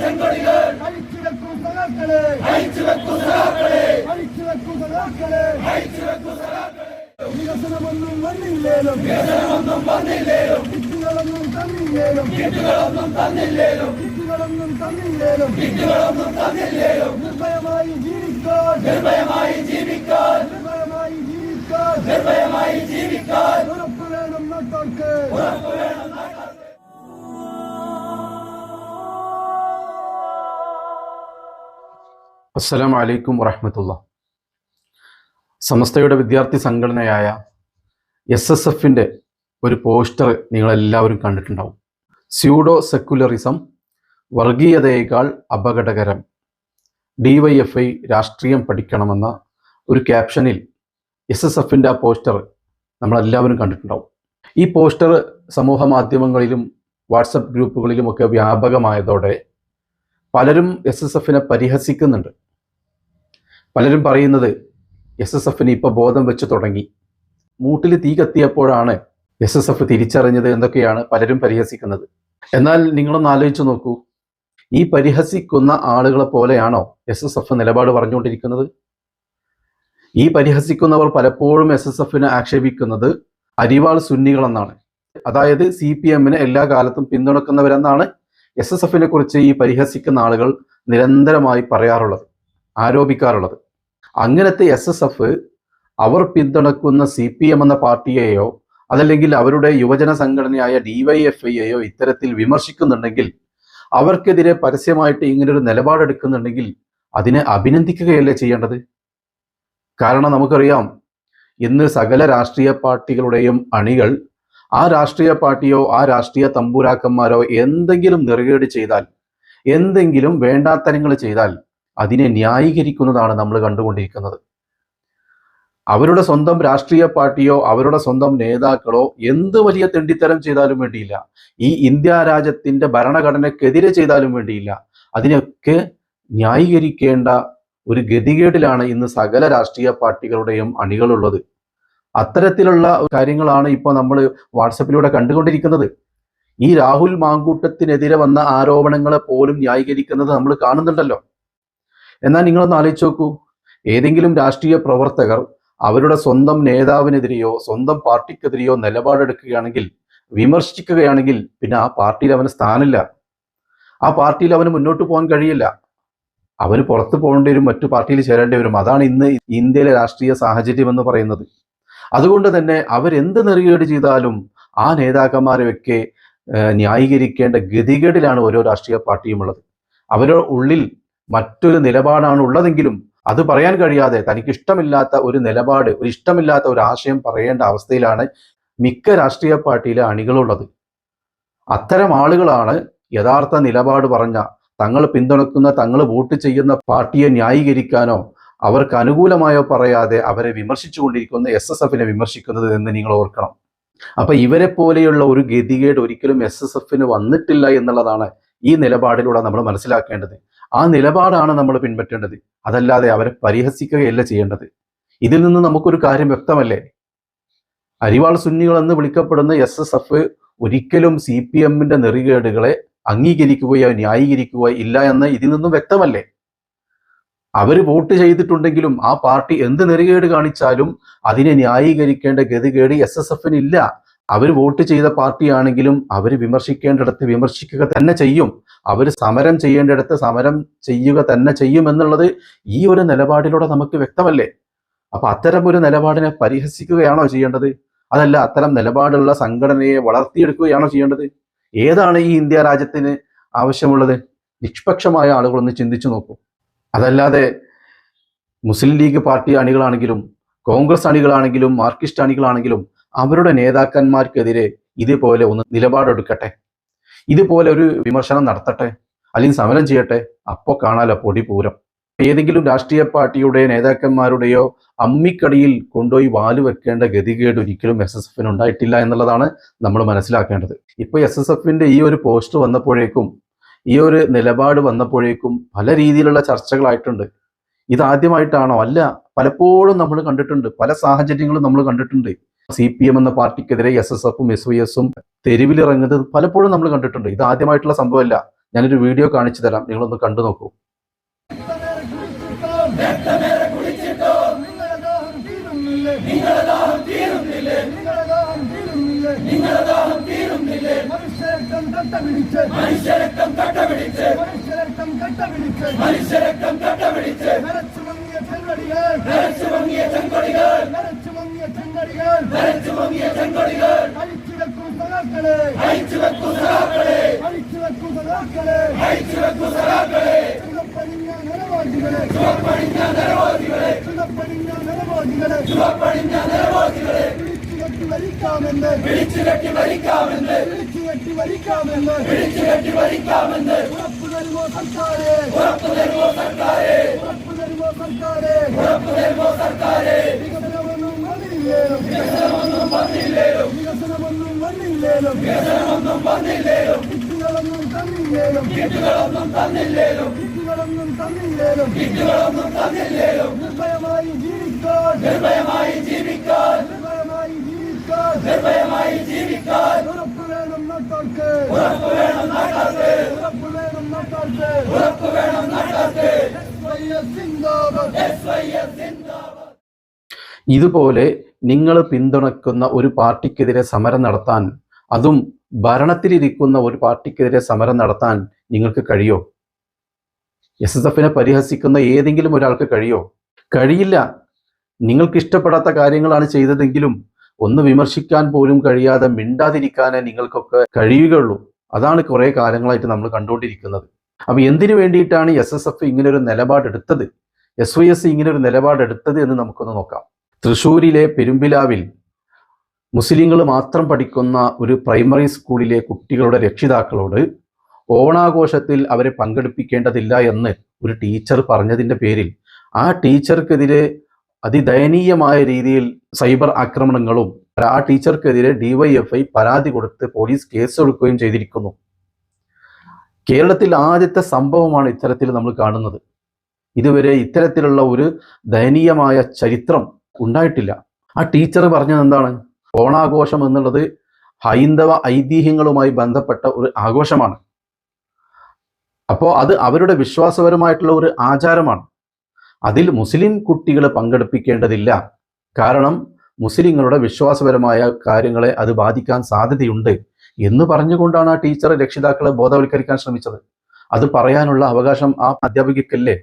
ചെങ്കൊടികൾ അഴിച്ചു വെക്കും സഖാക്കളെ. അഴിച്ചു വെക്കും സഖാക്കളെ. വികസനമൊന്നും വന്നില്ലേലും വിത്തുകളൊന്നും തന്നില്ലേലും വിത്തുകളൊന്നും തന്നില്ലേലും നിർഭയമായി ജീവിക്കാൻ നിർഭയമായി ജീവിക്കാൻ നിർഭയമായി ജീവിക്കാൻ ഉറപ്പ് വേണം നാട്ടാർക്ക് അസ്സലാമു വലൈക്കും വറഹമത്തുള്ള. സമസ്തയുടെ വിദ്യാർത്ഥി സംഘടനയായ എസ് എസ് എഫിന്റെ ഒരു പോസ്റ്റർ നിങ്ങളെല്ലാവരും കണ്ടിട്ടുണ്ടാവും. സ്യൂഡോ സെക്കുലറിസം വർഗീയതയേക്കാൾ അപകടകരം. ഡി വൈ എഫ് ഐ രാഷ്ട്രീയം പഠിക്കണമെന്ന ഒരു ക്യാപ്ഷനിൽ എസ് എസ് എഫിന്റെ ആ പോസ്റ്റർ നമ്മളെല്ലാവരും കണ്ടിട്ടുണ്ടാവും. ഈ പോസ്റ്റർ സമൂഹ മാധ്യമങ്ങളിലും വാട്സപ്പ് ഗ്രൂപ്പുകളിലുമൊക്കെ വ്യാപകമായതോടെ പലരും എസ് എസ് എഫിനെ പരിഹസിക്കുന്നുണ്ട്. പലരും പറയുന്നത് എസ് എസ് എഫിന് ഇപ്പോൾ ബോധം വെച്ച് തുടങ്ങി. മൂട്ടിൽ തീ കത്തിയപ്പോഴാണ് എസ് എസ് എഫ് തിരിച്ചറിഞ്ഞത് എന്നൊക്കെയാണ് പലരും പരിഹസിക്കുന്നത്. എന്നാൽ നിങ്ങളൊന്ന് ആലോചിച്ചു നോക്കൂ. ഈ പരിഹസിക്കുന്ന ആളുകളെ പോലെയാണോ എസ് എസ് എഫ് നിലപാട് പറഞ്ഞുകൊണ്ടിരിക്കുന്നത്? ഈ പരിഹസിക്കുന്നവർ പലപ്പോഴും എസ് എസ് എഫിനെ ആക്ഷേപിക്കുന്നത് അരിവാൾ സുന്നികളെന്നാണ്. അതായത് സി പി എമ്മിനെ എല്ലാ കാലത്തും പിന്തുണക്കുന്നവരെന്നാണ് എസ് എസ് എഫിനെ കുറിച്ച് ഈ പരിഹസിക്കുന്ന ആളുകൾ നിരന്തരമായി പറയാറുള്ളത് ആരോപിക്കാറുള്ളത്. അങ്ങനത്തെ എസ് എസ് എഫ് അവർ പിന്തുണക്കുന്ന സി പി എം എന്ന പാർട്ടിയെയോ അതല്ലെങ്കിൽ അവരുടെ യുവജന സംഘടനയായ ഡിവൈഎഫ്ഐയെയോ ഇത്തരത്തിൽ വിമർശിക്കുന്നുണ്ടെങ്കിൽ അവർക്കെതിരെ പരസ്യമായിട്ട് ഇങ്ങനൊരു നിലപാടെടുക്കുന്നുണ്ടെങ്കിൽ അതിനെ അഭിനന്ദിക്കുകയല്ലേ ചെയ്യേണ്ടത്? കാരണം നമുക്കറിയാം ഇന്ന് സകല രാഷ്ട്രീയ പാർട്ടികളുടെയും അണികൾ ആ രാഷ്ട്രീയ പാർട്ടിയോ ആ രാഷ്ട്രീയ തമ്പൂരാക്കന്മാരോ എന്തെങ്കിലും നെറുകേട് ചെയ്താൽ എന്തെങ്കിലും വേണ്ടാത്തരങ്ങൾ ചെയ്താൽ അതിനെ ന്യായീകരിക്കുന്നതാണ് നമ്മൾ കണ്ടുകൊണ്ടിരിക്കുന്നത്. അവരുടെ സ്വന്തം രാഷ്ട്രീയ പാർട്ടിയോ അവരുടെ സ്വന്തം നേതാക്കളോ എന്ത് വലിയ തെണ്ടിത്തരം ചെയ്താലും വേണ്ടിയില്ല. ഈ ഇന്ത്യ രാജ്യത്തിന്റെ ഭരണഘടനക്കെതിരെ ചെയ്താലും വേണ്ടിയില്ല. അതിനൊക്കെ ന്യായീകരിക്കേണ്ട ഒരു ഗതികേടിലാണ് ഇന്ന് സകല രാഷ്ട്രീയ പാർട്ടികളുടെയും അണികളുള്ളത്. അത്തരത്തിലുള്ള കാര്യങ്ങളാണ് ഇപ്പോൾ നമ്മൾ വാട്സപ്പിലൂടെ കണ്ടുകൊണ്ടിരിക്കുന്നത്. ഈ രാഹുൽ മാങ്കൂട്ടത്തിനെതിരെ വന്ന ആരോപണങ്ങളെ പോലും ന്യായീകരിക്കുന്നത് നമ്മൾ കാണുന്നുണ്ടല്ലോ. എന്നാൽ നിങ്ങളൊന്ന് ആലോചിച്ച് നോക്കൂ. ഏതെങ്കിലും രാഷ്ട്രീയ പ്രവർത്തകർ അവരുടെ സ്വന്തം നേതാവിനെതിരെയോ സ്വന്തം പാർട്ടിക്കെതിരെയോ നിലപാടെടുക്കുകയാണെങ്കിൽ വിമർശിക്കുകയാണെങ്കിൽ പിന്നെ ആ പാർട്ടിയിൽ അവന് സ്ഥാനമില്ല. ആ പാർട്ടിയിൽ അവന് മുന്നോട്ട് പോകാൻ കഴിയില്ല. അവന് പുറത്തു പോകേണ്ടി വരും മറ്റു പാർട്ടിയിൽ ചേരേണ്ടി വരും. അതാണ് ഇന്ന് ഇന്ത്യയിലെ രാഷ്ട്രീയ സാഹചര്യം എന്ന് പറയുന്നത്. അതുകൊണ്ട് തന്നെ അവരെന്ത് നെറികേട് ചെയ്താലും ആ നേതാക്കന്മാരെയൊക്കെ ന്യായീകരിക്കേണ്ട ഗതികേടിലാണ് ഓരോ രാഷ്ട്രീയ പാർട്ടിയും ഉള്ളത്. അവരുടെ ഉള്ളിൽ മറ്റൊരു നിലപാടാണ് ഉള്ളതെങ്കിലും അത് പറയാൻ കഴിയാതെ തനിക്ക് ഇഷ്ടമില്ലാത്ത ഒരു നിലപാട് ഒരു ഇഷ്ടമില്ലാത്ത ഒരു ആശയം പറയേണ്ട അവസ്ഥയിലാണ് മിക്ക രാഷ്ട്രീയ പാർട്ടിയിലെ അണികളുള്ളത്. അത്തരം ആളുകളാണ് യഥാർത്ഥ നിലപാട് പറഞ്ഞ തങ്ങൾ പിന്തുണക്കുന്ന തങ്ങൾ വോട്ട് ചെയ്യുന്ന പാർട്ടിയെ ന്യായീകരിക്കാനോ അവർക്ക് അനുകൂലമായോ പറയാതെ അവരെ വിമർശിച്ചുകൊണ്ടിരിക്കുന്ന എസ് എസ് എഫിനെ വിമർശിക്കുന്നത് എന്ന് നിങ്ങൾ ഓർക്കണം. അപ്പൊ ഇവരെ പോലെയുള്ള ഒരു ഗതികേട് ഒരിക്കലും എസ് എസ് എഫിന് വന്നിട്ടില്ല എന്നുള്ളതാണ് ഈ നിലപാടിലൂടെ നമ്മൾ മനസ്സിലാക്കേണ്ടത്. ആ നിലപാടാണ് നമ്മൾ പിൻപറ്റേണ്ടത്. അതല്ലാതെ അവരെ പരിഹസിക്കുകയല്ല ചെയ്യേണ്ടത്. ഇതിൽ നിന്ന് നമുക്കൊരു കാര്യം വ്യക്തമല്ലേ? അരിവാൾ സുന്നികൾ എന്ന് വിളിക്കപ്പെടുന്ന എസ് എസ് എഫ് ഒരിക്കലും സി പി എമ്മിന്റെ നെറികേടുകളെ അംഗീകരിക്കുകയോ ന്യായീകരിക്കുകയോ ഇല്ല എന്ന് ഇതിൽ നിന്നും വ്യക്തമല്ലേ? അവർ വോട്ട് ചെയ്തിട്ടുണ്ടെങ്കിലും ആ പാർട്ടി എന്ത് നെറികേട് കാണിച്ചാലും അതിനെ ന്യായീകരിക്കേണ്ട ഗതികേട് എസ് എസ് എഫിന് ഇല്ല. അവർ വോട്ട് ചെയ്ത പാർട്ടിയാണെങ്കിലും അവർ വിമർശിക്കേണ്ടിടത്ത് വിമർശിക്കുക തന്നെ ചെയ്യും. അവർ സമരം ചെയ്യേണ്ടിടത്ത് സമരം ചെയ്യുക തന്നെ ചെയ്യും എന്നുള്ളത് ഈ ഒരു നിലപാടിലൂടെ നമുക്ക് വ്യക്തമല്ലേ? അപ്പൊ അത്തരം ഒരു നിലപാടിനെ പരിഹസിക്കുകയാണോ ചെയ്യേണ്ടത്? അതല്ല അത്തരം നിലപാടുള്ള സംഘടനയെ വളർത്തിയെടുക്കുകയാണോ ചെയ്യേണ്ടത്? ഏതാണ് ഈ ഇന്ത്യ രാജ്യത്തിന് ആവശ്യമുള്ളത്? നിഷ്പക്ഷമായ ആളുകളൊന്ന് ചിന്തിച്ചു നോക്കൂ. അതല്ലാതെ മുസ്ലിം ലീഗ് പാർട്ടി അണികളാണെങ്കിലും കോൺഗ്രസ് അണികളാണെങ്കിലും മാർക്കിസ്റ്റ് അണികളാണെങ്കിലും അവരുടെ നേതാക്കന്മാർക്കെതിരെ ഇതുപോലെ ഒന്ന് നിലപാടെടുക്കട്ടെ. ഇതുപോലെ ഒരു വിമർശനം നടത്തട്ടെ. അല്ലെങ്കിൽ സമരം ചെയ്യട്ടെ. അപ്പോൾ കാണാലോ പൊടി പൂരം. ഏതെങ്കിലും രാഷ്ട്രീയ പാർട്ടിയുടെ നേതാക്കന്മാരുടെയോ അമ്മിക്കടിയിൽ കൊണ്ടുപോയി വാൽ വെക്കേണ്ട ഗതികേട് ഒരിക്കലും എസ് എസ് എഫിന് ഉണ്ടായിട്ടില്ല എന്നുള്ളതാണ് നമ്മൾ മനസ്സിലാക്കേണ്ടത്. ഇപ്പൊ എസ് എസ് എഫിന്റെ ഈ ഒരു പോസ്റ്റ് വന്നപ്പോഴേക്കും ഈ ഒരു നിലപാട് വന്നപ്പോഴേക്കും പല രീതിയിലുള്ള ചർച്ചകളായിട്ടുണ്ട്. ഇതാദ്യമായിട്ടാണോ? അല്ല. പലപ്പോഴും നമ്മൾ കണ്ടിട്ടുണ്ട്. പല സാഹചര്യങ്ങളും നമ്മൾ കണ്ടിട്ടുണ്ട്. സി പി എം എന്ന പാർട്ടിക്കെതിരെ എസ് എസ് എഫും എസ് വൈ എസും തെരുവിലിറങ്ങുന്നത് പലപ്പോഴും നമ്മൾ കണ്ടിട്ടുണ്ട്. ഇത് ആദ്യമായിട്ടുള്ള സംഭവമല്ല. ഞാനൊരു വീഡിയോ കാണിച്ചു തരാം. നിങ്ങളൊന്ന് കണ്ടു നോക്കൂ. മനുഷ്യരക്തം കട്ട പിടിച്ച്. മനുഷ്യരക്തം കട്ട പിടിച്ച്. മനുഷ്യരക്തം കട്ട പിടിച്ച് മനുഷ്യരക്തം കട്ട പിടിച്ച്. നരച്ചു മങ്ങിയ ചെങ്കൊടികൾ. നരച്ചു മങ്ങിയ ചെങ്കടികൾ ചെങ്കടികൾ. നരച്ചു മങ്ങിയ ചെങ്കടികൾ. അഴിച്ചു വെക്കൂ സഖാക്കളെ. അഴിച്ചു വെക്കൂ സഖാക്കളെ. അഴിച്ചു വെക്കൂ സഖാക്കളെ. അഴിച്ചു വെക്കൂ സഖാക്കളെ. ചുവപ്പണിഞ്ഞ നിരവാദികളെ. ചുവപ്പണിഞ്ഞ നിരവാദികളെ. ചുവപ്പണിഞ്ഞ നിരവാദികളെ. ചുവപ്പണിഞ്ഞ നിരവാദികളെ. പിടിച്ചു കെട്ടി ഭരിക്കാമെന്ന് പിടിച്ചു കെട്ടി ഭരിക്കാമെന്ന് പിടിച്ചു കെട്ടി ഭരിക്കാമെന്ന് പിടിച്ചു കെട്ടി ഭരിക്കാമെന്ന് ഉറപ്പ് തരുമോ സർക്കാരെ? ഉറപ്പ് തരുമോ സർക്കാരെ? ഉറപ്പ് തരുമോ സർക്കാരെ? ഉറപ്പു തരുമോ സർക്കാരെ? വന്നില്ലേലും. വികസനമൊന്നും വന്നില്ലേലും. വികസനമൊന്നും വന്നില്ലേലും. വികസനമൊന്നും വന്നില്ലേലും. കിറ്റുകളൊന്നും തന്നില്ലേലും. കിറ്റുകളൊന്നും തന്നില്ലേലും. കിറ്റുകളൊന്നും തന്നില്ലേലും. കിറ്റുകളൊന്നും തന്നില്ലേലും. നിർഭയമായി ജീവിക്കാൻ. നിർഭയമായി ജീവിക്കാൻ. നിർഭയമായി ജീവിക്കാൻ. നിർഭയമായി ജീവിക്കാൻ. ഉറപ്പ് വേണം നാട്ടാർക്ക് ഉറപ്പ് വേണം നാട്ടാർക്ക് ഉറപ്പ് വേണം നാട്ടാർക്ക് ഉറപ്പ് വേണം നാട്ടാർക്ക് സിന്ദാബാദ് എസ് വൈ എസ് സിന്ദാബാദ് ഇതുപോലെ നിങ്ങൾ പിന്തുണക്കുന്ന ഒരു പാർട്ടിക്കെതിരെ സമരം നടത്താൻ അതും ഭരണത്തിലിരിക്കുന്ന ഒരു പാർട്ടിക്കെതിരെ സമരം നടത്താൻ നിങ്ങൾക്ക് കഴിയോ? എസ് എസ് എഫിനെ പരിഹസിക്കുന്ന ഏതെങ്കിലും ഒരാൾക്ക് കഴിയോ? കഴിയില്ല. നിങ്ങൾക്ക് ഇഷ്ടപ്പെടാത്ത കാര്യങ്ങളാണ് ചെയ്തതെങ്കിലും ഒന്ന് വിമർശിക്കാൻ പോലും കഴിയാതെ മിണ്ടാതിരിക്കാനേ നിങ്ങൾക്കൊക്കെ കഴിയുകയുള്ളൂ. അതാണ് കുറേ കാലങ്ങളായിട്ട് നമ്മൾ കണ്ടുകൊണ്ടിരിക്കുന്നത്. അപ്പൊ എന്തിനു വേണ്ടിയിട്ടാണ് എസ് എസ് എഫ് ഇങ്ങനെ ഒരു നിലപാടെടുത്തത്? എസ് വൈ എസ് ഇങ്ങനെ ഒരു നിലപാടെടുത്തത് എന്ന് നമുക്കൊന്ന് നോക്കാം. തൃശ്ശൂരിലെ പെരുമ്പിലാവിൽ മുസ്ലിങ്ങൾ മാത്രം പഠിക്കുന്ന ഒരു പ്രൈമറി സ്കൂളിലെ കുട്ടികളുടെ രക്ഷിതാക്കളോട് ഓണാഘോഷത്തിൽ അവരെ പങ്കെടുപ്പിക്കേണ്ടതില്ല എന്ന് ഒരു ടീച്ചർ പറഞ്ഞതിന്റെ പേരിൽ ആ ടീച്ചർക്കെതിരെ അതിദയനീയമായ രീതിയിൽ സൈബർ ആക്രമണങ്ങളും ആ ടീച്ചർക്കെതിരെ ഡിവൈഎഫ്ഐ പരാതി കൊടുത്ത് പോലീസ് കേസ് കേസെടുക്കുകയും ചെയ്തിരിക്കുന്നു. കേരളത്തിൽ ആദ്യത്തെ സംഭവമാണ് ഇത്തരത്തിൽ നമ്മൾ കാണുന്നത്. ഇതുവരെ ഇത്തരത്തിലുള്ള ഒരു ദയനീയമായ ചരിത്രം ഉണ്ടായിട്ടില്ല. ആ ടീച്ചർ പറഞ്ഞത് എന്താണ്? ഓണാഘോഷം എന്നുള്ളത് ഹൈന്ദവ ഐതിഹ്യങ്ങളുമായി ബന്ധപ്പെട്ട ഒരു ആഘോഷമാണ്. അപ്പോൾ അത് അവരുടെ വിശ്വാസപരമായിട്ടുള്ള ഒരു ആചാരമാണ്. അതിൽ മുസ്ലിം കുട്ടികളെ പങ്കെടുപ്പിക്കേണ്ടതില്ല. കാരണം മുസ്ലിങ്ങളുടെ വിശ്വാസപരമായ കാര്യങ്ങളെ അത് ബാധിക്കാൻ സാധ്യതയുണ്ട് എന്ന് പറഞ്ഞുകൊണ്ടാണ് ആ ടീച്ചർ രക്ഷിതാക്കളെ ബോധവൽക്കരിക്കാൻ ശ്രമിച്ചത്. അത് പറയാനുള്ള അവകാശം ആ അധ്യാപികക്കല്ലേ?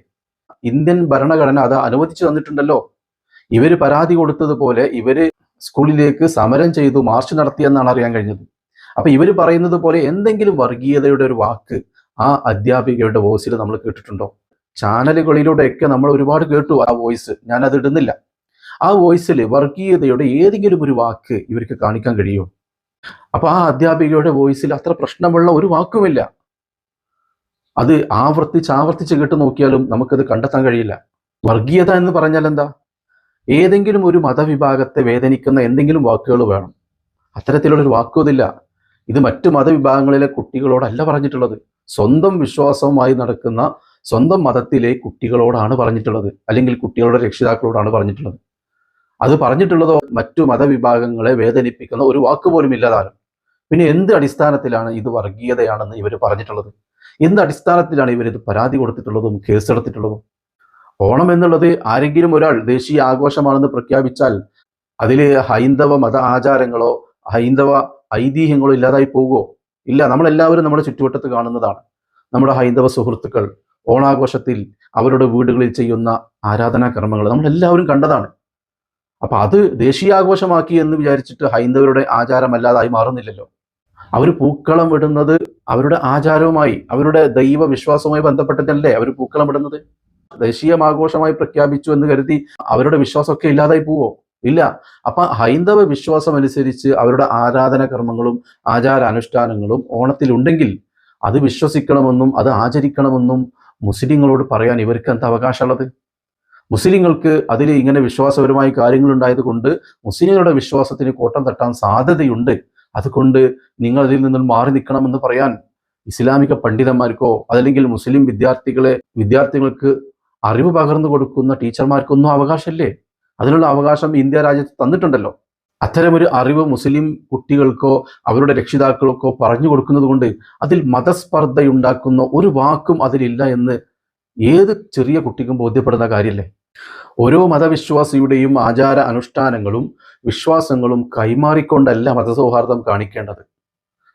ഇന്ത്യൻ ഭരണഘടന അത് അനുവദിച്ചു തന്നിട്ടുണ്ടല്ലോ. ഇവർ പരാതി കൊടുത്തതുപോലെ ഇവർ സ്കൂളിലേക്ക് സമരം ചെയ്തു മാർച്ച് നടത്തിയെന്നാണ് അറിയാൻ കഴിഞ്ഞത്. അപ്പൊ ഇവർ പറയുന്നത് പോലെ എന്തെങ്കിലും വർഗീയതയുടെ ഒരു വാക്ക് ആ അധ്യാപികയുടെ വോയിസിൽ നമ്മൾ കേട്ടിട്ടുണ്ടോ? ചാനലുകളിലൂടെയൊക്കെ നമ്മൾ ഒരുപാട് കേട്ടു ആ വോയിസ്. ഞാൻ അത് ഇടുന്നില്ല. ആ വോയിസിൽ വർഗീയതയുടെ ഏതെങ്കിലും ഒരു വാക്ക് ഇവർക്ക് കാണിക്കാൻ കഴിയുമോ? അപ്പൊ ആ അധ്യാപികയുടെ വോയിസിൽ അത്ര പ്രശ്നമുള്ള ഒരു വാക്കുമില്ല. അത് ആവർത്തിച്ച് ആവർത്തിച്ച് കേട്ട് നോക്കിയാലും നമുക്കത് കണ്ടെത്താൻ കഴിയില്ല. വർഗീയത എന്ന് പറഞ്ഞാൽ എന്താ ഏതെങ്കിലും ഒരു മതവിഭാഗത്തെ വേദനിക്കുന്ന എന്തെങ്കിലും വാക്കുകൾ വേണം. അത്തരത്തിലുള്ളൊരു വാക്കുമില്ല ഇത് മറ്റു മതവിഭാഗങ്ങളിലെ കുട്ടികളോടല്ല പറഞ്ഞിട്ടുള്ളത്. സ്വന്തം വിശ്വാസവുമായി നടക്കുന്ന സ്വന്തം മതത്തിലെ കുട്ടികളോടാണ് പറഞ്ഞിട്ടുള്ളത്. അല്ലെങ്കിൽ കുട്ടികളുടെ രക്ഷിതാക്കളോടാണ് പറഞ്ഞിട്ടുള്ളത്. അത് പറഞ്ഞിട്ടുള്ളതോ മറ്റു മതവിഭാഗങ്ങളെ വേദനിപ്പിക്കുന്ന ഒരു വാക്ക് പോലും ഇല്ലാതാനും പിന്നെ എന്ത് അടിസ്ഥാനത്തിലാണ് ഇത് വർഗീയതയാണെന്ന് ഇവർ പറഞ്ഞിട്ടുള്ളത്? എന്ത് അടിസ്ഥാനത്തിലാണ് ഇവർ ഇത് പരാതി കൊടുത്തിട്ടുള്ളതും കേസെടുത്തിട്ടുള്ളതും? ഓണം എന്നുള്ളത് ആരെങ്കിലും ഒരാൾ ദേശീയ ആഘോഷമാണെന്ന് പ്രഖ്യാപിച്ചാൽ അതിൽ ഹൈന്ദവ മത ആചാരങ്ങളോ ഹൈന്ദവ ഐതിഹ്യങ്ങളോ ഇല്ലാതായി പോകുമോ ഇല്ല നമ്മളെല്ലാവരും നമ്മുടെ ചുറ്റുവട്ടത്ത് കാണുന്നതാണ്. നമ്മുടെ ഹൈന്ദവ സുഹൃത്തുക്കൾ ഓണാഘോഷത്തിൽ അവരുടെ വീടുകളിൽ ചെയ്യുന്ന ആരാധനാ കർമ്മങ്ങൾ നമ്മളെല്ലാവരും കണ്ടതാണ്. അപ്പൊ അത് ദേശീയാഘോഷമാക്കി എന്ന് വിചാരിച്ചിട്ട് ഹൈന്ദവരുടെ ആചാരമല്ലാതായി മാറുന്നില്ലല്ലോ. അവർ പൂക്കളം ഇടുന്നത് അവരുടെ ആചാരവുമായി അവരുടെ ദൈവ വിശ്വാസവുമായി ബന്ധപ്പെട്ടിട്ടല്ലേ അവർ പൂക്കളം ഇടുന്നത് ദേശീയം ആഘോഷമായി പ്രഖ്യാപിച്ചു എന്ന് കരുതി അവരുടെ വിശ്വാസമൊക്കെ ഇല്ലാതായി പോവോ? ഇല്ല. അപ്പൊ ഹൈന്ദവ വിശ്വാസം അനുസരിച്ച് അവരുടെ ആരാധന കർമ്മങ്ങളും ആചാര അനുഷ്ഠാനങ്ങളും ഓണത്തിൽ ഉണ്ടെങ്കിൽ അത് വിശ്വസിക്കണമെന്നും അത് ആചരിക്കണമെന്നും മുസ്ലിങ്ങളോട് പറയാൻ ഇവർക്ക് എന്താ അവകാശമുള്ളത്? മുസ്ലിങ്ങൾക്ക് അതിൽ ഇങ്ങനെ വിശ്വാസപരമായ കാര്യങ്ങൾ ഉണ്ടായത് കൊണ്ട് മുസ്ലിങ്ങളുടെ വിശ്വാസത്തിന് കോട്ടം തട്ടാൻ സാധ്യതയുണ്ട്. അതുകൊണ്ട് നിങ്ങൾ അതിൽ നിന്നും മാറി നിൽക്കണമെന്ന് പറയാൻ ഇസ്ലാമിക പണ്ഡിതന്മാർക്കോ അതല്ലെങ്കിൽ മുസ്ലിം വിദ്യാർത്ഥികളെ വിദ്യാർത്ഥികൾക്ക് അറിവ് പകർന്നു കൊടുക്കുന്ന ടീച്ചർമാർക്കൊന്നും അവകാശമില്ലേ? അതിനുള്ള അവകാശം ഇന്ത്യ രാജ്യത്ത് തന്നിട്ടുണ്ടല്ലോ. അത്തരമൊരു അറിവ് മുസ്ലിം കുട്ടികൾക്കോ അവരുടെ രക്ഷിതാക്കൾക്കോ പറഞ്ഞു കൊടുക്കുന്നത് കൊണ്ട് അതിൽ മതസ്പർദ്ധയുണ്ടാക്കുന്ന ഒരു വാക്കും അതിലില്ല എന്ന് ഏത് ചെറിയ കുട്ടിക്കും ബോധ്യപ്പെടുന്ന കാര്യമല്ലേ ഓരോ മതവിശ്വാസിയുടെയും ആചാര അനുഷ്ഠാനങ്ങളും വിശ്വാസങ്ങളും കൈമാറിക്കൊണ്ടല്ല മതസൗഹാർദ്ദം കാണിക്കേണ്ടത്.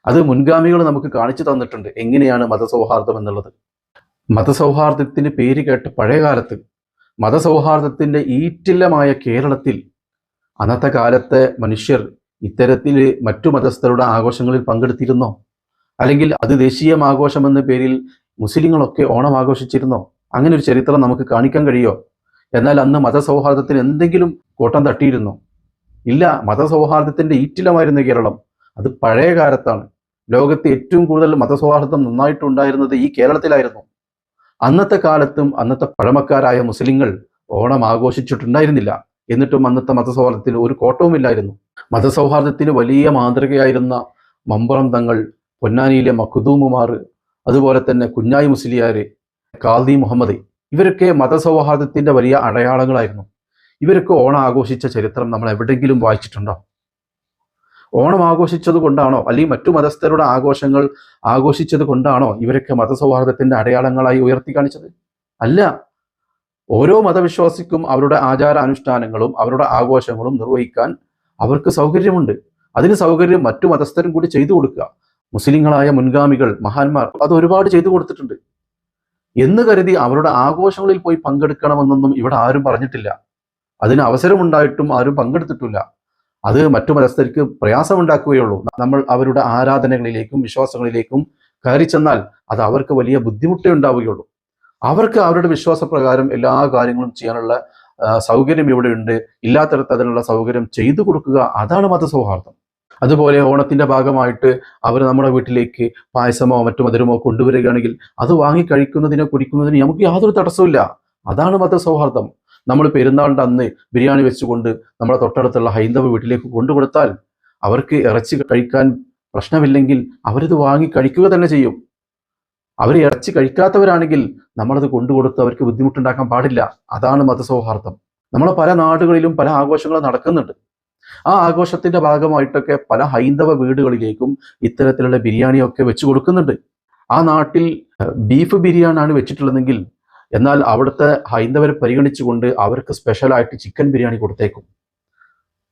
അത് മുൻഗാമികൾ നമുക്ക് കാണിച്ചു തന്നിട്ടുണ്ട് എങ്ങനെയാണ് മതസൗഹാർദ്ദം എന്നുള്ളത്. മതസൗഹാർദ്ദത്തിന് പേര് കേട്ട് പഴയ കാലത്ത് മതസൗഹാർദ്ദത്തിന്റെ ഈറ്റില്ലമായ കേരളത്തിൽ അന്നത്തെ കാലത്തെ മനുഷ്യർ ഇത്തരത്തിൽ മറ്റു മതസ്ഥരുടെ ആഘോഷങ്ങളിൽ പങ്കെടുത്തിരുന്നോ? അല്ലെങ്കിൽ അത് ദേശീയം ആഘോഷം എന്ന പേരിൽ മുസ്ലിങ്ങളൊക്കെ ഓണം ആഘോഷിച്ചിരുന്നോ അങ്ങനെ ഒരു ചരിത്രം നമുക്ക് കാണിക്കാൻ കഴിയോ? എന്നാൽ അന്ന് മതസൗഹാർദ്ദത്തിന് എന്തെങ്കിലും കോട്ടം തട്ടിയിരുന്നോ? ഇല്ല മതസൗഹാർദ്ദത്തിന്റെ ഈറ്റിലമായിരുന്നു കേരളം അത് പഴയ കാലത്താണ്. ലോകത്ത് ഏറ്റവും കൂടുതൽ മതസൗഹാർദ്ദം നന്നായിട്ടുണ്ടായിരുന്നത് ഈ കേരളത്തിലായിരുന്നു. അന്നത്തെ കാലത്തും അന്നത്തെ പഴമക്കാരായ മുസ്ലിങ്ങൾ ഓണം ആഘോഷിച്ചിട്ടുണ്ടായിരുന്നില്ല. എന്നിട്ടും അന്നത്തെ മതസൗഹാർദ്ദത്തിന് ഒരു കോട്ടവുമില്ലായിരുന്നു. മതസൗഹാർദ്ദത്തിന് വലിയ മാതൃകയായിരുന്ന മമ്പറം തങ്ങൾ പൊന്നാനിയിലെ മഖുദൂമുമാർ അതുപോലെ തന്നെ കുഞ്ഞായി മുസ്ലിയാര് കാൽദി മുഹമ്മദ് ഇവരൊക്കെ മതസൗഹാർദ്ദത്തിന്റെ വലിയ അടയാളങ്ങളായിരുന്നു. ഇവരൊക്കെ ഓണം ആഘോഷിച്ച ചരിത്രം നമ്മൾ എവിടെയെങ്കിലും വായിച്ചിട്ടുണ്ടോ? ഓണം ആഘോഷിച്ചത് കൊണ്ടാണോ? അല്ലെങ്കിൽ മറ്റു മതസ്ഥരുടെ ആഘോഷങ്ങൾ ആഘോഷിച്ചത് കൊണ്ടാണോ ഇവരൊക്കെ മതസൗഹാർദ്ദത്തിന്റെ അടയാളങ്ങളായി ഉയർത്തി കാണിച്ചത്? അല്ല. ഓരോ മതവിശ്വാസിക്കും അവരുടെ ആചാരാനുഷ്ഠാനങ്ങളും അവരുടെ ആഘോഷങ്ങളും നിർവഹിക്കാൻ അവർക്ക് സൗകര്യമുണ്ട്. അതിന് സൗകര്യം മറ്റു മതസ്ഥരും കൂടി ചെയ്തു കൊടുക്കുക. മുസ്ലിങ്ങളായ മുൻഗാമികൾ മഹാന്മാർ അത് ഒരുപാട് ചെയ്തു കൊടുത്തിട്ടുണ്ട്. എന്ന് കരുതി അവരുടെ ആഘോഷങ്ങളിൽ പോയി പങ്കെടുക്കണമെന്നൊന്നും ഇവിടെ ആരും പറഞ്ഞിട്ടില്ല. അതിന് അവസരമുണ്ടായിട്ടും ആരും പങ്കെടുത്തിട്ടില്ല. അത് മറ്റു മതസ്ഥർക്ക് പ്രയാസമുണ്ടാക്കുകയുള്ളൂ. നമ്മൾ അവരുടെ ആരാധനകളിലേക്കും വിശ്വാസങ്ങളിലേക്കും കയറി ചെന്നാൽ അത് അവർക്ക് വലിയ ബുദ്ധിമുട്ടേ ഉണ്ടാവുകയുള്ളൂ. അവർക്ക് അവരുടെ വിശ്വാസപ്രകാരം എല്ലാ കാര്യങ്ങളും ചെയ്യാനുള്ള സൗകര്യം ഇവിടെ ഉണ്ട്. ഇല്ലാത്തടത്ത് അതിനുള്ള സൗകര്യം ചെയ്തു കൊടുക്കുക അതാണ് മതസൗഹാർദ്ദം. അതുപോലെ ഓണത്തിന്റെ ഭാഗമായിട്ട് അവർ നമ്മുടെ വീട്ടിലേക്ക് പായസമോ മറ്റു മധുരമോ കൊണ്ടുവരികയാണെങ്കിൽ അത് വാങ്ങി കഴിക്കുന്നതിനോ കുടിക്കുന്നതിനോ നമുക്ക് യാതൊരു തടസ്സമില്ല അതാണ് മതസൗഹാർദ്ദം. നമ്മൾ പെരുന്നാളിന്റെ അന്ന് ബിരിയാണി വെച്ചുകൊണ്ട് നമ്മുടെ തൊട്ടടുത്തുള്ള ഹൈന്ദവ വീട്ടിലേക്ക് കൊണ്ടുകൊടുത്താൽ അവർക്ക് ഇറച്ചി കഴിക്കാൻ പ്രശ്നമില്ലെങ്കിൽ അവരിത് വാങ്ങി കഴിക്കുക തന്നെ ചെയ്യും. അവർ ഇറച്ചി കഴിക്കാത്തവരാണെങ്കിൽ നമ്മളത് കൊണ്ടുകൊടുത്ത് അവർക്ക് ബുദ്ധിമുട്ടുണ്ടാക്കാൻ പാടില്ല. അതാണ് മതസൗഹാർദ്ദം. നമ്മളെ പല നാടുകളിലും പല ആഘോഷങ്ങളും നടക്കുന്നുണ്ട്. ആ ആഘോഷത്തിന്റെ ഭാഗമായിട്ടൊക്കെ പല ഹൈന്ദവ വീടുകളിലേക്കും ഇത്തരത്തിലുള്ള ബിരിയാണിയൊക്കെ വെച്ചു കൊടുക്കുന്നുണ്ട്. ആ നാട്ടിൽ ബീഫ് ബിരിയാണി ആണ് വെച്ചിട്ടുള്ളതെങ്കിൽ എന്നാൽ അവിടുത്തെ ഹൈന്ദവരെ പരിഗണിച്ചുകൊണ്ട് അവർക്ക് സ്പെഷ്യലായിട്ട് ചിക്കൻ ബിരിയാണി കൊടുത്തേക്കും.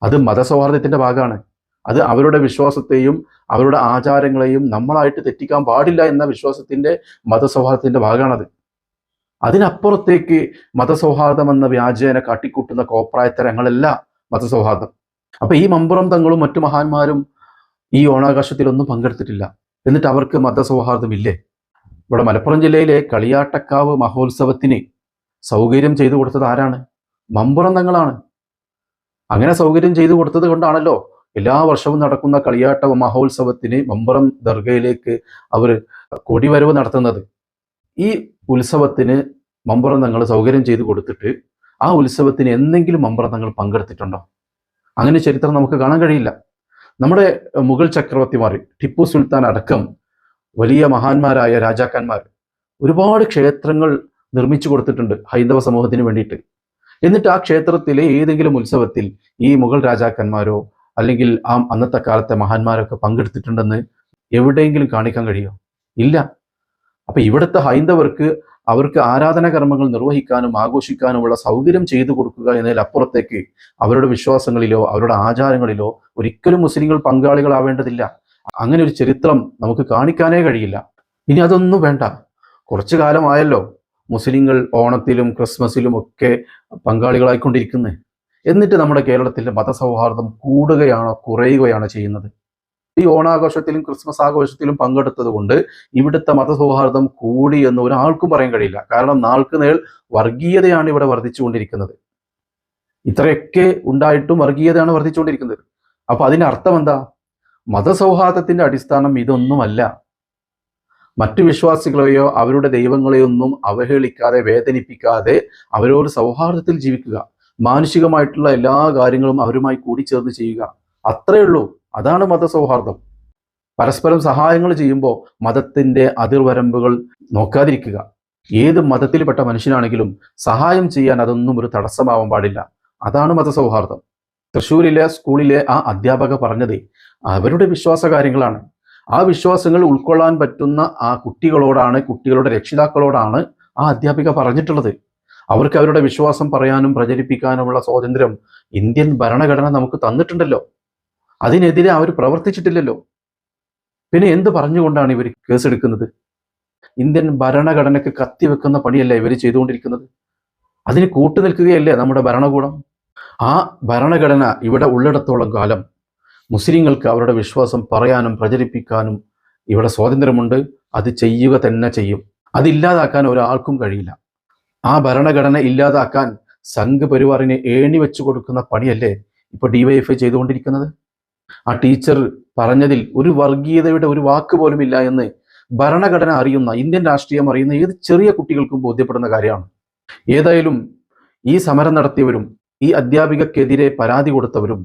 അത് മതസൗഹാർദ്ദത്തിന്റെ ഭാഗമാണ്. അത് അവരുടെ വിശ്വാസത്തെയും അവരുടെ ആചാരങ്ങളെയും നമ്മളായിട്ട് തെറ്റിക്കാൻ പാടില്ല എന്ന വിശ്വാസത്തിന്റെ മതസൗഹാർദ്ദത്തിന്റെ ഭാഗമാണത്. അതിനപ്പുറത്തേക്ക് മതസൗഹാർദ്ദം എന്ന വ്യാജേന കാട്ടിക്കൂട്ടുന്ന കോപ്രായത്തരങ്ങളല്ല മതസൗഹാർദ്ദം. അപ്പൊ ഈ മമ്പുറം തങ്ങളും മറ്റു മഹാന്മാരും ഈ ഓണാകാശത്തിലൊന്നും പങ്കെടുത്തിട്ടില്ല. എന്നിട്ട് അവർക്ക് മതസൗഹാർദ്ദം ഇല്ലേ ഇവിടെ മലപ്പുറം ജില്ലയിലെ കളിയാട്ടക്കാവ് മഹോത്സവത്തിന് സൗകര്യം ചെയ്തു കൊടുത്തത് ആരാണ്? മമ്പുറം തങ്ങളാണ്. അങ്ങനെ സൗകര്യം ചെയ്തു കൊടുത്തത് കൊണ്ടാണല്ലോ എല്ലാ വർഷവും നടക്കുന്ന കളിയാട്ട മഹോത്സവത്തിന് മമ്പുറം ദർഗയിലേക്ക് അവർ കൊടിവരവ് നടത്തുന്നത്. ഈ ഉത്സവത്തിന് മമ്പുറം തങ്ങൾ സൗകര്യം ചെയ്തു കൊടുത്തിട്ട് ആ ഉത്സവത്തിന് എന്തെങ്കിലും മമ്പുറം തങ്ങൾ പങ്കെടുത്തിട്ടുണ്ടോ? അങ്ങനെ ചരിത്രം നമുക്ക് കാണാൻ കഴിയില്ല. നമ്മുടെ മുഗൾ ചക്രവർത്തിമാർ ടിപ്പു സുൽത്താൻ അടക്കം വലിയ മഹാന്മാരായ രാജാക്കന്മാർ ഒരുപാട് ക്ഷേത്രങ്ങൾ നിർമ്മിച്ചു കൊടുത്തിട്ടുണ്ട് ഹൈന്ദവ സമൂഹത്തിന് വേണ്ടിയിട്ട്. എന്നിട്ട് ആ ക്ഷേത്രത്തിലെ ഏതെങ്കിലും ഉത്സവത്തിൽ ഈ മുഗൾ രാജാക്കന്മാരോ അല്ലെങ്കിൽ ആ അന്നത്തെ കാലത്തെ മഹാന്മാരൊക്കെ പങ്കെടുത്തിട്ടുണ്ടെന്ന് എവിടെയെങ്കിലും കാണിക്കാൻ കഴിയുമോ ഇല്ല. അപ്പൊ ഇവിടുത്തെ ഹൈന്ദവർക്ക് അവർക്ക് ആരാധന കർമ്മങ്ങൾ നിർവഹിക്കാനും ആഘോഷിക്കാനുമുള്ള സൗകര്യം ചെയ്തു കൊടുക്കുക എന്നതിലപ്പുറത്തേക്ക് അവരുടെ വിശ്വാസങ്ങളിലോ അവരുടെ ആചാരങ്ങളിലോ ഒരിക്കലും മുസ്ലിങ്ങൾ പങ്കാളികളാവേണ്ടതില്ല. അങ്ങനെ ഒരു ചരിത്രം നമുക്ക് കാണിക്കാനേ കഴിയില്ല. ഇനി അതൊന്നും വേണ്ട. കുറച്ചു കാലമായല്ലോ മുസ്ലിങ്ങൾ ഓണത്തിലും ക്രിസ്മസിലും ഒക്കെ പങ്കാളികളായിക്കൊണ്ടിരിക്കുന്നത് എന്നിട്ട് നമ്മുടെ കേരളത്തിലെ മതസൗഹാർദ്ദം കൂടുകയാണോ കുറയുകയാണോ ചെയ്യുന്നത്? ഈ ഓണാഘോഷത്തിലും ക്രിസ്മസ് ആഘോഷത്തിലും പങ്കെടുത്തത് കൊണ്ട് ഇവിടുത്തെ മതസൗഹാർദ്ദം കൂടി എന്ന് ഒരാൾക്കും പറയാൻ കഴിയില്ല. കാരണം നാൾക്ക് നേൾ വർഗീയതയാണ് ഇവിടെ വർദ്ധിച്ചുകൊണ്ടിരിക്കുന്നത്. ഇത്രയൊക്കെ ഉണ്ടായിട്ടും വർഗീയതയാണ് വർദ്ധിച്ചുകൊണ്ടിരിക്കുന്നത്. അപ്പൊ അതിന്റെ അർത്ഥം എന്താ? മതസൗഹാർദ്ദത്തിന്റെ അടിസ്ഥാനം ഇതൊന്നുമല്ല. മറ്റു വിശ്വാസികളെയോ അവരുടെ ദൈവങ്ങളെയോ ഒന്നും അവഹേളിക്കാതെ വേദനിപ്പിക്കാതെ അവരോട് സൗഹാർദ്ദത്തിൽ ജീവിക്കുക. മാനുഷികമായിട്ടുള്ള എല്ലാ കാര്യങ്ങളും അവരുമായി കൂടിച്ചേർന്ന് ചെയ്യുക. അത്രയേ ഉള്ളൂ. അതാണ് മതസൗഹാർദ്ദം. പരസ്പരം സഹായങ്ങൾ ചെയ്യുമ്പോൾ മതത്തിന്റെ അതിർവരമ്പുകൾ നോക്കാതിരിക്കുക. ഏത് മതത്തിൽപ്പെട്ട മനുഷ്യനാണെങ്കിലും സഹായം ചെയ്യാൻ അതൊന്നും ഒരു തടസ്സമാവാൻ പാടില്ല. അതാണ് മതസൗഹാർദ്ദം. തൃശ്ശൂരിലെ സ്കൂളിലെ ആ അധ്യാപക പറഞ്ഞത് അവരുടെ വിശ്വാസ കാര്യങ്ങളാണ് ആ വിശ്വാസങ്ങൾ ഉൾക്കൊള്ളാൻ പറ്റുന്ന ആ കുട്ടികളോടാണ് കുട്ടികളുടെ രക്ഷിതാക്കളോടാണ് ആ അധ്യാപിക പറഞ്ഞിട്ടുള്ളത്. അവർക്ക് അവരുടെ വിശ്വാസം പറയാനും പ്രചരിപ്പിക്കാനുമുള്ള സ്വാതന്ത്ര്യം ഇന്ത്യൻ ഭരണഘടന നമുക്ക് തന്നിട്ടുണ്ടല്ലോ. അതിനെതിരെ അവർ പ്രവർത്തിച്ചിട്ടില്ലല്ലോ. പിന്നെ എന്ത് പറഞ്ഞുകൊണ്ടാണ് ഇവർ കേസെടുക്കുന്നത്? ഇന്ത്യൻ ഭരണഘടനയ്ക്ക് കത്തിവെക്കുന്ന പണിയല്ല ഇവർ ചെയ്തുകൊണ്ടിരിക്കുന്നത്? അതിന് കൂട്ടുനിൽക്കുകയല്ലേ നമ്മുടെ ഭരണകൂടം? ആ ഭരണഘടന ഇവിടെ ഉള്ളിടത്തോളം കാലം മുസ്ലിങ്ങൾക്ക് അവരുടെ വിശ്വാസം പറയാനും പ്രചരിപ്പിക്കാനും ഇവിടെ സ്വാതന്ത്ര്യമുണ്ട്. അത് ചെയ്യുക തന്നെ ചെയ്യും. അതില്ലാതാക്കാൻ ഒരാൾക്കും കഴിയില്ല. ആ ഭരണഘടന ഇല്ലാതാക്കാൻ സംഘപരിവാറിനെ ഏണി വെച്ചു കൊടുക്കുന്ന പണിയല്ലേ ഇപ്പൊ ഡിവൈഎഫ്ഐ ചെയ്തുകൊണ്ടിരിക്കുന്നത്? ആ ടീച്ചർ പറഞ്ഞതിൽ ഒരു വർഗീയതയുടെ ഒരു വാക്ക് പോലും ഇല്ല എന്ന് ഭരണഘടന അറിയുന്ന ഇന്ത്യൻ രാഷ്ട്രീയം അറിയുന്ന ഏത് ചെറിയ കുട്ടികൾക്കും ബോധ്യപ്പെടുന്ന കാര്യമാണ്. ഏതായാലും ഈ സമരം നടത്തിയവരും ഈ അധ്യാപികക്കെതിരെ പരാതി കൊടുത്തവരും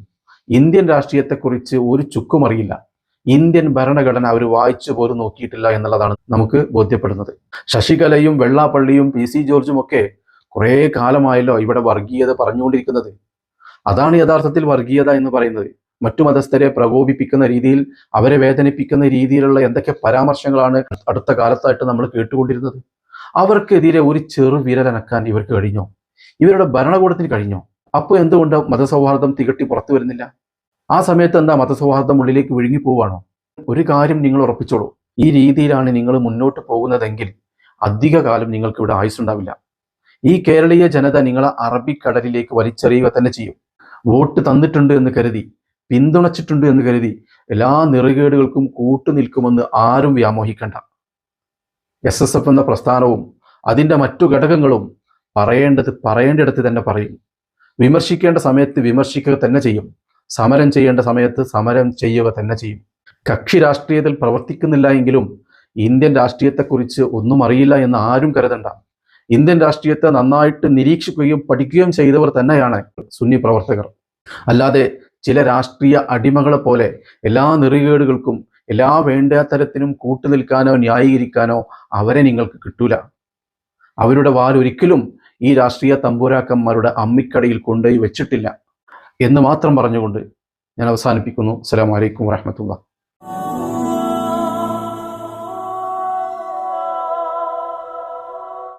ഇന്ത്യൻ രാഷ്ട്രീയത്തെക്കുറിച്ച് ഒരു ചുക്കും അറിയില്ല. ഇന്ത്യൻ ഭരണഘടന അവർ വായിച്ചു പോലും നോക്കിയിട്ടില്ല എന്നുള്ളതാണ് നമുക്ക് ബോധ്യപ്പെടുന്നത്. ശശികലയും വെള്ളാപ്പള്ളിയും പി സി ജോർജും ഒക്കെ കുറേ കാലമായല്ലോ ഇവിടെ വർഗീയത പറഞ്ഞുകൊണ്ടിരിക്കുന്നത്. അതാണ് യഥാർത്ഥത്തിൽ വർഗീയത എന്ന് പറയുന്നത്. മറ്റു മതസ്ഥരെ പ്രകോപിപ്പിക്കുന്ന രീതിയിൽ അവരെ വേദനിപ്പിക്കുന്ന രീതിയിലുള്ള എന്തൊക്കെ പരാമർശങ്ങളാണ് അടുത്ത കാലത്തായിട്ട് നമ്മൾ കേട്ടുകൊണ്ടിരുന്നത്? അവർക്കെതിരെ ഒരു ചെറു വിരലനക്കാൻ ഇവർക്ക് കഴിഞ്ഞോ? ഇവരുടെ ഭരണകൂടത്തിന് കഴിഞ്ഞോ? അപ്പോൾ എന്തുകൊണ്ട് മതസൗഹാർദ്ദം തികട്ടി പുറത്തു വരുന്നില്ല? ആ സമയത്ത് എന്താ മതസൗഹാർദ്ദം ഉള്ളിലേക്ക് വിഴുങ്ങി പോവാണോ? ഒരു കാര്യം നിങ്ങൾ ഉറപ്പിച്ചോളൂ. ഈ രീതിയിലാണ് നിങ്ങൾ മുന്നോട്ട് പോകുന്നതെങ്കിൽ അധിക കാലം നിങ്ങൾക്ക് ഇവിടെ ആയുസ്സുണ്ടാവില്ല. ഈ കേരളീയ ജനത നിങ്ങളെ അറബിക്കടലിലേക്ക് വലിച്ചെറിയുക തന്നെ ചെയ്യും. വോട്ട് തന്നിട്ടുണ്ട് എന്ന് കരുതി പിന്തുണച്ചിട്ടുണ്ട് എന്ന് കരുതി എല്ലാ നിറുകേടുകൾക്കും കൂട്ടുനിൽക്കുമെന്ന് ആരും വ്യാമോഹിക്കണ്ട. എസ് എസ് എഫ് എന്ന പ്രസ്ഥാനവും അതിന്റെ മറ്റു ഘടകങ്ങളും പറയേണ്ടത് പറയേണ്ടിടത്ത് തന്നെ പറയും. വിമർശിക്കേണ്ട സമയത്ത് വിമർശിക്കുക തന്നെ ചെയ്യും. സമരം ചെയ്യേണ്ട സമയത്ത് സമരം ചെയ്യുക തന്നെ ചെയ്യും. കക്ഷി രാഷ്ട്രീയത്തിൽ പ്രവർത്തിക്കുന്നില്ല എങ്കിലും ഇന്ത്യൻ രാഷ്ട്രീയത്തെക്കുറിച്ച് ഒന്നും അറിയില്ല എന്ന് ആരും കരുതണ്ട. ഇന്ത്യൻ രാഷ്ട്രീയത്തെ നന്നായിട്ട് നിരീക്ഷിക്കുകയും പഠിക്കുകയും ചെയ്തവർ തന്നെയാണ് സുന്നി പ്രവർത്തകർ. അല്ലാതെ ചില രാഷ്ട്രീയ അടിമകളെ പോലെ എല്ലാ നെറികേടുകൾക്കും എല്ലാ വേണ്ടാത്തരത്തിനും കൂട്ടുനിൽക്കാനോ ന്യായീകരിക്കാനോ അവരെ നിങ്ങൾക്ക് കിട്ടൂല. അവരുടെ വാൽ ഒരിക്കലും ഈ രാഷ്ട്രീയ തമ്പൂരാക്കന്മാരുടെ അമ്മിക്കടയിൽ കൊണ്ടുപോയി വെച്ചിട്ടില്ല എന്ന് മാത്രം പറഞ്ഞുകൊണ്ട് ഞാൻ അവസാനിപ്പിക്കുന്നു. അസ്സലാമു അലൈക്കും വറഹമത്തുള്ള